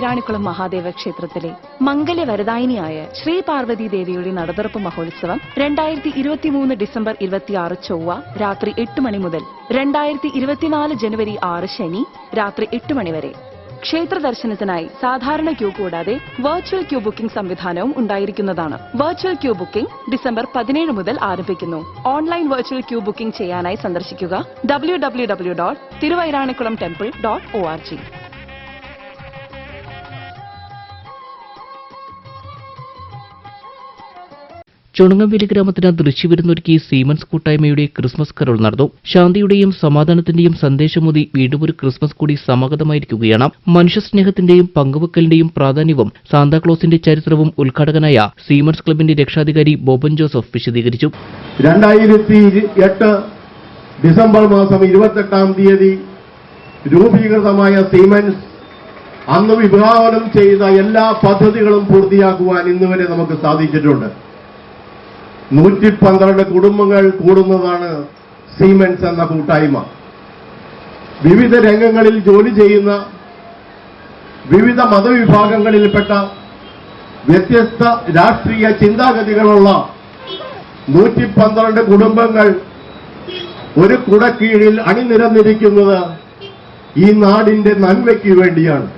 തിരുവൈരാണിക്കുളം മഹാദേവ ക്ഷേത്രത്തിലെ മംഗല്യവരദായിനിയായ ശ്രീ പാർവതി ദേവിയുടെ നടതുറപ്പ് മഹോത്സവം രണ്ടായിരത്തി ഇരുപത്തിമൂന്ന് ഡിസംബർ ഇരുപത്തിയാറ് ചൊവ്വ രാത്രി എട്ട് മണി മുതൽ രണ്ടായിരത്തി ഇരുപത്തിനാല് ജനുവരി ആറ് ശനി രാത്രി എട്ട് മണി വരെ. ക്ഷേത്ര ദർശനത്തിനായി സാധാരണ ക്യൂ കൂടാതെ വെർച്വൽ ക്യൂ ബുക്കിംഗ് സംവിധാനവും ഉണ്ടായിരിക്കുന്നതാണ്. വെർച്വൽ ക്യൂ ബുക്കിംഗ് ഡിസംബർ പതിനേഴ് മുതൽ ആരംഭിക്കുന്നു. ഓൺലൈൻ വെർച്വൽ ക്യൂ ബുക്കിംഗ് ചെയ്യാനായി സന്ദർശിക്കുക. W W W dot Thiruvairanikkulam temple dot O R G Chunangamveli ഗ്രാമത്തിന് ദൃശ്യവിരുന്നൊരുക്കി സീമൻസ് കൂട്ടായ്മയുടെ ക്രിസ്മസ് കരോൾ നടന്നു. ശാന്തിയുടെയും സമാധാനത്തിന്റെയും സന്ദേശമൂതി വീണ്ടും ഒരു ക്രിസ്മസ് കൂടി സമാഗതമായിരിക്കുകയാണ്. മനുഷ്യസ്നേഹത്തിന്റെയും പങ്കുവെക്കലിന്റെയും പ്രാധാന്യവും സാന്താക്ലോസിന്റെ ചരിത്രവും ഉദ്ഘാടകനായ സീമൻസ് ക്ലബിന്റെ രക്ഷാധികാരി ബോബൻ ജോസഫ് വിശദീകരിച്ചു. രണ്ടായിരത്തി എട്ട് ഡിസംബർ മാസം ഇരുപത്തെട്ടാം തീയതി രൂപീകൃതമായ സീമൻസ് അന്ന് വിഭാവനം ചെയ്ത എല്ലാ പദ്ധതികളും പൂർത്തിയാക്കുവാൻ ഇന്നുവരെ നമുക്ക് സാധിച്ചിട്ടുണ്ട്. നൂറ്റി പന്ത്രണ്ട് കുടുംബങ്ങൾ കൂടുന്നതാണ് സീമെൻസ് എന്ന കൂട്ടായ്മ. വിവിധ രംഗങ്ങളിൽ ജോലി ചെയ്യുന്ന വിവിധ മതവിഭാഗങ്ങളിൽപ്പെട്ട വ്യത്യസ്ത രാഷ്ട്രീയ ചിന്താഗതികളുള്ള നൂറ്റി പന്ത്രണ്ട് കുടുംബങ്ങൾ ഒരു കുടക്കീഴിൽ അണിനിരന്നിരിക്കുന്നത് ഈ നാടിന്റെ നന്മയ്ക്ക് വേണ്ടിയാണ്.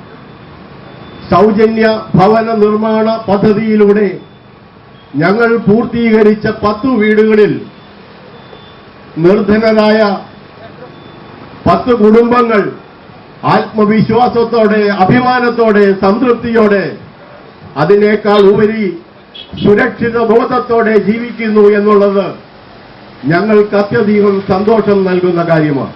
സൗജന്യ ഭവന നിർമ്മാണ പദ്ധതിയിലൂടെ ഞങ്ങൾ പൂർത്തീകരിച്ച പത്തു വീടുകളിൽ നിർധനരായ പത്ത് കുടുംബങ്ങൾ ആത്മവിശ്വാസത്തോടെ അഭിമാനത്തോടെ സംതൃപ്തിയോടെ അതിനേക്കാൾ ഉപരി സുരക്ഷിത ബോധത്തോടെ ജീവിക്കുന്നു എന്നുള്ളത് ഞങ്ങൾക്ക് അത്യധികം സന്തോഷം നൽകുന്ന കാര്യമാണ്.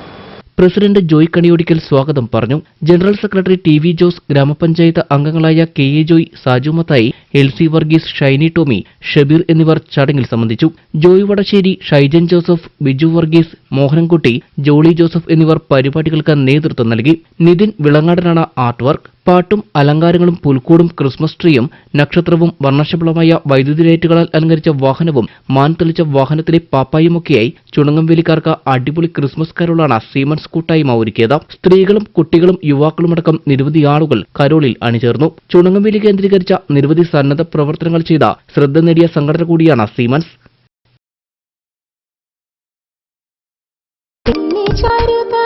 പ്രസിഡന്റ് ജോയ് കണിയോടിക്കൽ സ്വാഗതം പറഞ്ഞു. General secretary T V Jose ഗ്രാമപഞ്ചായത്ത് അംഗങ്ങളായ K A Joy Saju Mathai L C Varghese Shiny Tomy Shabeer എന്നിവർ ചടങ്ങിൽ സംബന്ധിച്ചു. ജോയ് വടശ്ശേരി ഷൈജൻ ജോസഫ് ബിജു വർഗീസ് മോഹനൻകുട്ടി ജോളി ജോസഫ് എന്നിവർ പരിപാടികൾക്ക് നേതൃത്വം നൽകി. നിതിൻ വിളങ്ങാടനാണ് ആർട്ട് വർക്ക് പാട്ടും അലങ്കാരങ്ങളും പുൽക്കൂടും ക്രിസ്മസ് ട്രീയും നക്ഷത്രവും വർണശബളമായ വൈദ്യുതി ലൈറ്റുകളാൽ അലങ്കരിച്ച വാഹനവും മാൻ തെളിച്ച വാഹനത്തിലെ പാപ്പായുമൊക്കെയായി ചുണങ്ങംവേലിക്കാർക്ക് അടിപൊളി ക്രിസ്മസ് കരോളാണ് സീമൻസ് കൂട്ടായ്മ ഒരുക്കിയത് സ്ത്രീകളും കുട്ടികളും യുവാക്കളുമടക്കം നിരവധി ആളുകൾ കരോളിൽ അണിചേർന്നു. ചുണങ്ങംവേലി കേന്ദ്രീകരിച്ച നിരവധി സന്നദ്ധ പ്രവർത്തനങ്ങൾ ചെയ്ത ശ്രദ്ധ നേടിയ സംഘടന കൂടിയാണ് സീമൻസ്. ചാരുതാ